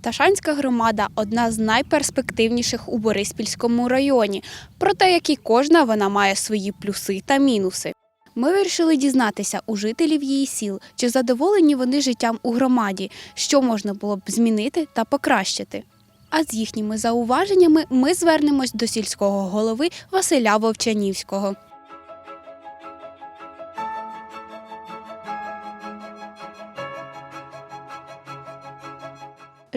Ташанська громада одна з найперспективніших у Бориспільському районі. Проте, як і кожна, вона має свої плюси та мінуси. Ми вирішили дізнатися у жителів її сіл, чи задоволені вони життям у громаді, що можна було б змінити та покращити. А з їхніми зауваженнями ми звернемось до сільського голови Василя Вовчанівського.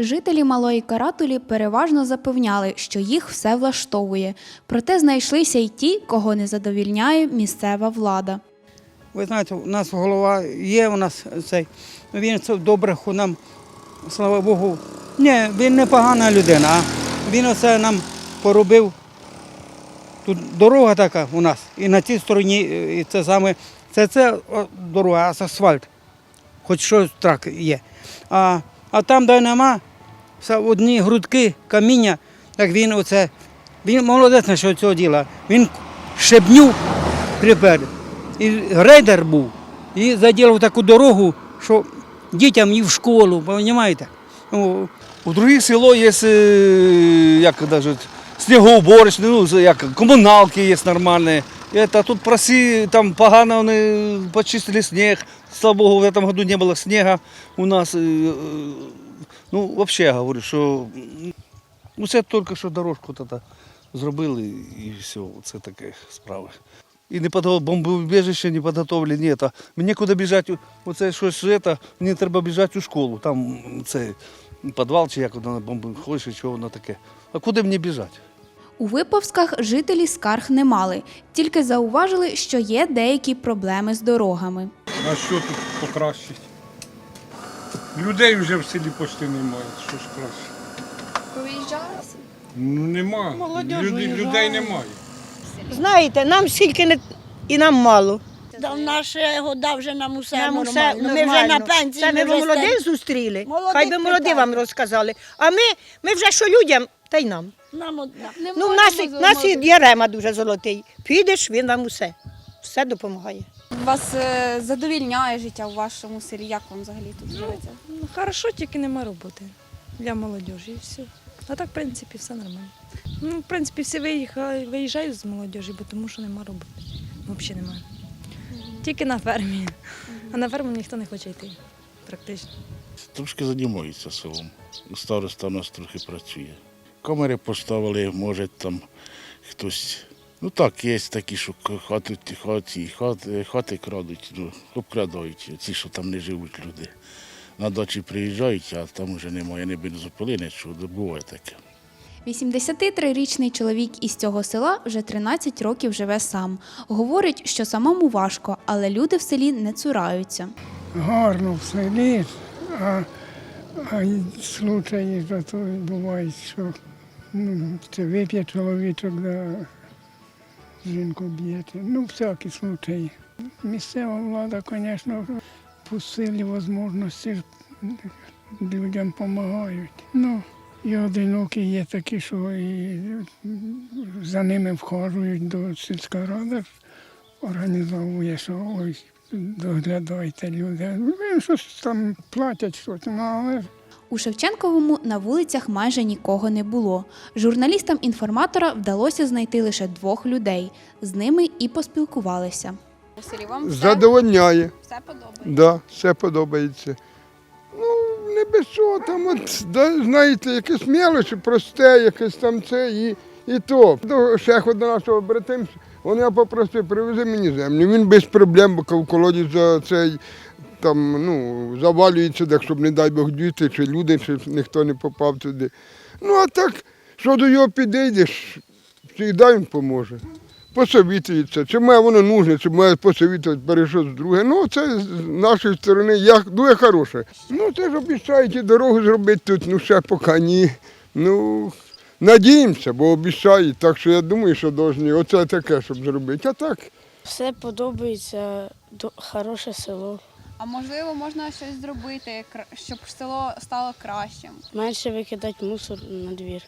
Жителі Малої Каратулі переважно запевняли, що їх все влаштовує. Проте знайшлися й ті, кого не задовільняє місцева влада. Ви знаєте, у нас голова є, у нас цей. Він це добре нам, слава Богу. Ні, він не погана людина, а він оце нам поробив. Тут дорога така у нас. І на цій стороні е, і це саме. Це, це дорога, асфальт. Хоч щось так є. А, а там, де нема, одні грудки, каміння, так він оце. Він молодець на що цього діла. Він щебню припер. І грейдер був. І заділив таку дорогу, що дітям і в школу, розумієте? Ну, У других село є, е, як кажуть, снігоуборочні, ну, з- як комуналки є нормальні. Это, тут проси, там погано вони почистили сніг. Слава Богу, в этом году не было снега у нас. Ну, вообще, я говорю, що ну, це тільки що дорожку та зробили і все, це таке справи. І не подго- бомбоубіжище не підготовлені, ні, та мені куди біжати, оце щось, це, мені треба біжати у школу, там це підвал чи як воно бомбохойше, чи чого воно таке. А куди мені біжати? У Виповськах жителі скарг не мали, тільки зауважили, що є деякі проблеми з дорогами. А що тут покращить? Людей вже в селі почти немає. Що ж краще? Повиїжджалися? Ну нема. Люди, людей немає. Знаєте, нам стільки не і нам мало. Да в наші года вже нам усе Нам нормально. усе Ми вже на пенсії. Це ми вже молодих зустріли. Молодих Хай би молоді питання. вам розказали. А ми, ми вже що людям, та й нам. Нам одна. ну, в нас, в нас і Ярема дуже золотий. Підеш, він нам усе. Все допомагає. Вас е, задовільняє життя у вашому селі? Як вам взагалі тут живеться? Ну, хорошо, тільки нема роботи для молодіжі і все. А так, в принципі, все нормально. Ну, в принципі, всі виїхали, виїжджають з молодіжі, бо тому що нема роботи. Взагалі немає. Тільки на фермі. А на ферму ніхто не хоче йти, практично. Трошки займаються селом. Староста у нас трохи працює. Камери поставили, може там хтось. Ну так, є такі, що к- хати, хати, хати крадуть, ну, обкрадають, ці, що там не живуть люди. На дачі приїжджають, а там вже немає ні бензопили, нічого, буває таке. 83-річний чоловік із цього села вже 13 років живе сам. Говорить, що самому важко, але люди в селі не цураються. гарно в селі, а, а й случаї бувають, що ну, це вип'є чоловічок, да, жінку б'єте. Ну, всякі случаї. Місцева влада, звісно, по силі можливості людям допомагають. Ну, і одинокі є такі, що і за ними вхожують до сільська рада, організовує, що ось доглядайте люди. Ну, щось там платять щось, ну, але У Шевченковому на вулицях майже нікого не було. Журналістам інформатора вдалося знайти лише двох людей. З ними і поспілкувалися. У селі вам Задовольняє, все подобається. да, все подобається. Ну, не без чого там, от, да, знаєте, якесь мелочі, просте, якесь там це і, і то. До шефа до нашого братим, він я попросив, привези мені землю. Він без проблем, бо в колоді за цей там, ну, завалюється, так, щоб, не дай Бог, діти, чи люди, чи ніхто не попав туди. Ну, а так, що до його підійдеш, завжди він поможе. Посовітується, чи має воно нужне, чи має посовітувати, перейшов з друге. Ну, це з нашої сторони як, дуже хороше. Ну, це ж обіцяють і дорогу зробити тут, ну ще поки ні. Ну, надіємося, бо обіцяють, так що я думаю, що повинні оце таке, щоб зробити. А так, Все подобається, хороше село. А можливо, можна щось зробити, щоб село стало кращим. Менше викидати мусор на двір.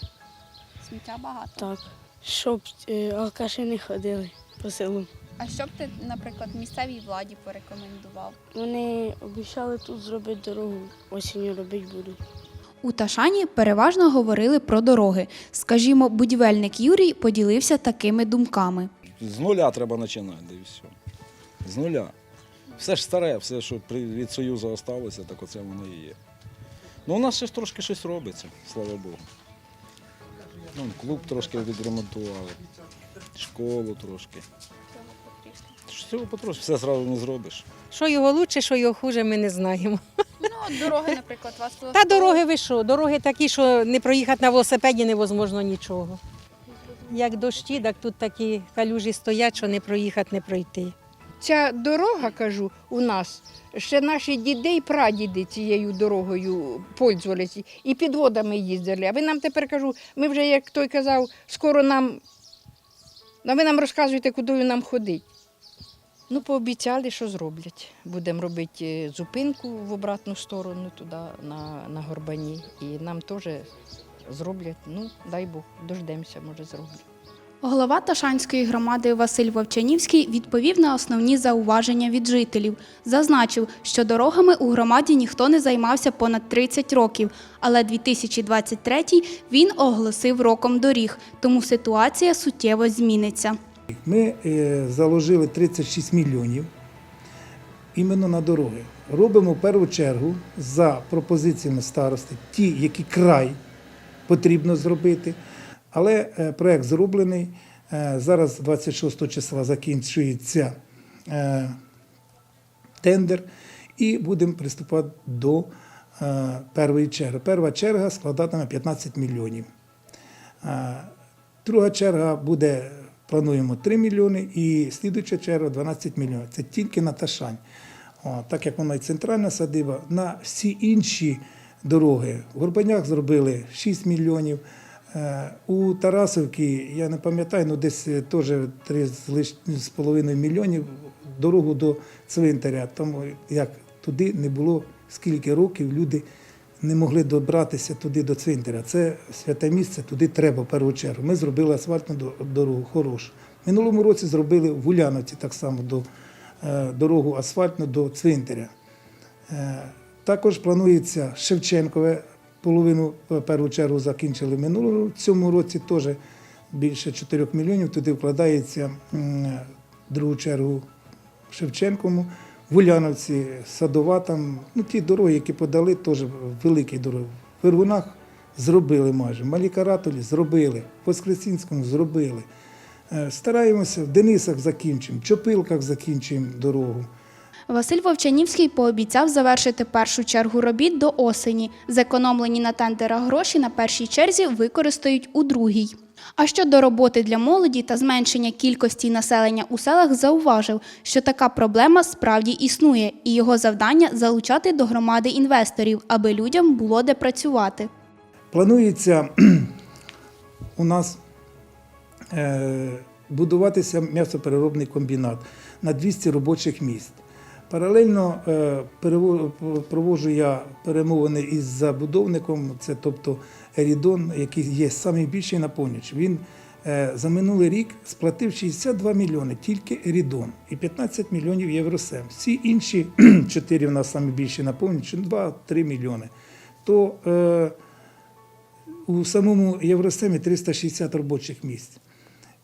Сміття багато. Так. Щоб е, алкаші не ходили по селу. А що б ти, наприклад, місцевій владі порекомендував? Вони обіцяли тут зробити дорогу, осінню робити будуть. У Ташані переважно говорили про дороги. Скажімо, будівельник Юрій поділився такими думками. З нуля треба починати, і все. З нуля. Все ж старе, все, що від Союзу залишилося, так оце воно і є. Ну, у нас ще ж трошки щось робиться, слава Богу. Ну, клуб трошки відремонтували, школу трошки. Всього потрошки, все одразу не зробиш. Що його лучше, що його хуже, ми не знаємо. Ну, дороги, наприклад, вас Та дороги ви що? Дороги такі, що не проїхати на велосипеді невозможно нічого. Як дощі, так тут такі калюжі стоять, що не проїхати, не пройти. Ця дорога, кажу, у нас ще наші діди і прадіди цією дорогою пользувалися і підводами їздили. А ви нам тепер кажу, ми вже, як той казав, скоро нам. А ви нам розказуєте, куди нам ходити. Ну, пообіцяли, що зроблять. Будемо робити е, зупинку в обратну сторону туди, на, на Горбані. І нам теж зроблять. Ну, дай Бог, дождемося, може, зроблять. Голова Ташанської громади Василь Вовчанівський відповів на основні зауваження від жителів. Зазначив, що дорогами у громаді ніхто не займався понад 30 років, але 2023 він оголосив роком доріг, тому ситуація суттєво зміниться. Ми е, заложили 36 мільйонів іменно на дороги. Робимо в першу чергу за пропозиціями старости, ті, які край потрібно зробити. Але е, проект зроблений. Е, Зараз 26 числа закінчується е, тендер і будемо приступати до першої черги. Перша черга складатиме 15 мільйонів. Друга черга буде, плануємо 3 мільйони, і слідуюча черга 12 мільйонів. Це тільки на Ташань. О, так як вона і центральна садиба, на всі інші дороги в Горбанях зробили 6 мільйонів. Е, У Тарасовці, я не пам'ятаю, ну десь е, теж 3,5 мільйонів дорогу до цвинтаря. Тому як туди не було скільки років люди не могли добратися туди до цвинтаря. Це святе місце, туди треба в першу чергу. Ми зробили асфальтну дорогу хорошу. Минулому році зробили в Уляновці так само до, е, дорогу асфальтну до цвинтаря. Також планується Шевченкове, половину першу чергу закінчили минулого. В цьому році теж більше 4 мільйонів. Туди вкладається другу чергу Шевченкому. В Уляновці, Садова, там, ну, ті дороги, які подали, теж великі дороги. В Виргунах зробили майже, Малі Каратолі зробили, в Воскресінському зробили. Е, Стараємося, в Денисах закінчимо, в Чопилках закінчуємо дорогу. Василь Вовчанівський пообіцяв завершити першу чергу робіт до осені. Зекономлені на тендерах гроші на першій черзі використають у другій. А щодо роботи для молоді та зменшення кількості населення у селах, зауважив, що така проблема справді існує, і його завдання залучати до громади інвесторів, аби людям було де працювати. Планується у нас е, будуватися м'ясопереробний комбінат на 200 робочих місць. Паралельно е, проводжу я перемовини із забудовником, це тобто Ерідон, який є найбільший на. Він е, за минулий рік сплатив 62 мільйони, тільки Ерідон, і 15 мільйонів Євросем. Всі інші чотири в нас найбільші на поніч, 2-3 мільйони. То е, у самому Євросемі 360 робочих місць.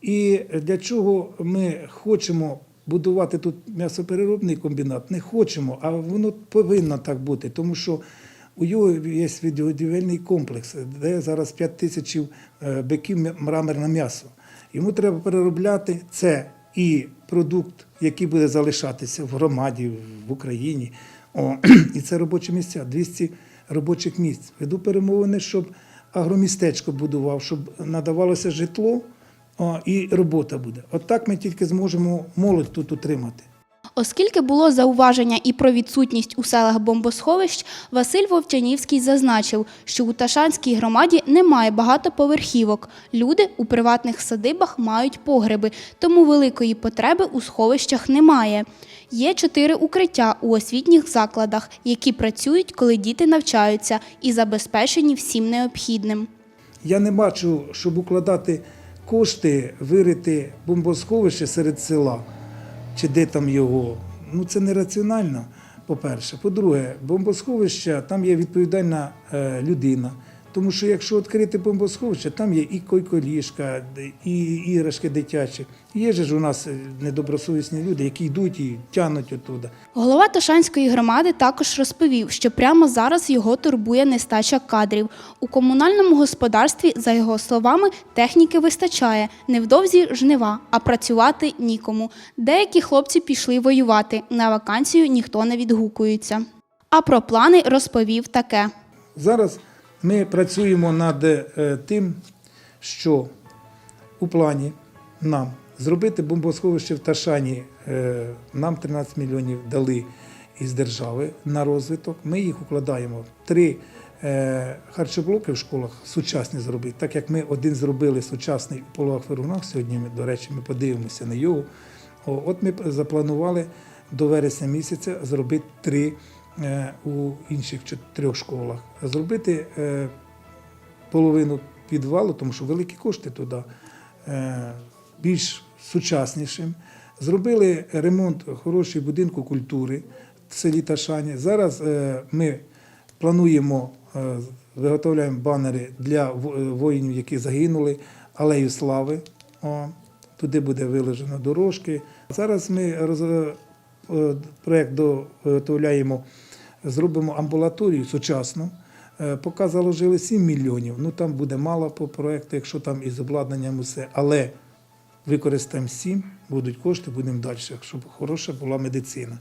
І для чого ми хочемо будувати тут м'ясопереробний комбінат? Не хочемо, а воно повинно так бути, тому що у його є відгодівельний комплекс, де зараз 5 тисяч е, биків мраморне м'ясо. Йому треба переробляти це і продукт, який буде залишатися в громаді, в Україні. О, і це робочі місця, 200 робочих місць. Веду перемовини, щоб агромістечко будував, щоб надавалося житло і робота буде. От так ми тільки зможемо молодь тут утримати. Оскільки було зауваження і про відсутність у селах бомбосховищ, Василь Вовчанівський зазначив, що у Ташанській громаді немає багатоповерхівок. Люди у приватних садибах мають погреби, тому великої потреби у сховищах немає. Є чотири укриття у освітніх закладах, які працюють, коли діти навчаються, і забезпечені всім необхідним. Я не бачу, щоб укладати кошти, вирити бомбосховище серед села. чи де там його. Ну це нераціонально, по-перше. По-друге, бомбосховище там є відповідальна е, людина. Тому що якщо відкрити бомбосховище, там є і койко-ліжка, і іграшки дитячі. Є ж у нас е, недобросовісні люди, які йдуть і тягнуть оттуда. Голова Тошанської громади також розповів, що прямо зараз його турбує нестача кадрів. У комунальному господарстві, за його словами, техніки вистачає. Невдовзі жнива, а працювати нікому. Деякі хлопці пішли воювати. На вакансію ніхто не відгукується. А про плани розповів таке. Зараз ми працюємо над е, тим, що у плані нам зробити бомбосховище в Ташані. Е, Нам 13 мільйонів дали із держави на розвиток. Ми їх укладаємо. Три е, харчоблоки в школах сучасні зробити, так як ми один зробили сучасний у пологах Фергунах сьогодні. Ми, до речі, ми подивимося на його. От ми запланували до вересня місяця зробити три у інших чотирьох школах. Зробити е, половину підвалу, тому що великі кошти туди, е, більш сучаснішим. Зробили ремонт хороший будинку культури в селі Ташані. Зараз е, ми плануємо, е, виготовляємо банери для е, воїнів, які загинули, алею слави. Туди буде виложено дорожки. Зараз ми е, проєкт доготовляємо, зробимо амбулаторію сучасну. Е, Поки заложили 7 мільйонів, ну там буде мало по проекту, якщо там із обладнанням усе. Але використаємо 7, будуть кошти, будемо далі, щоб хороша була медицина.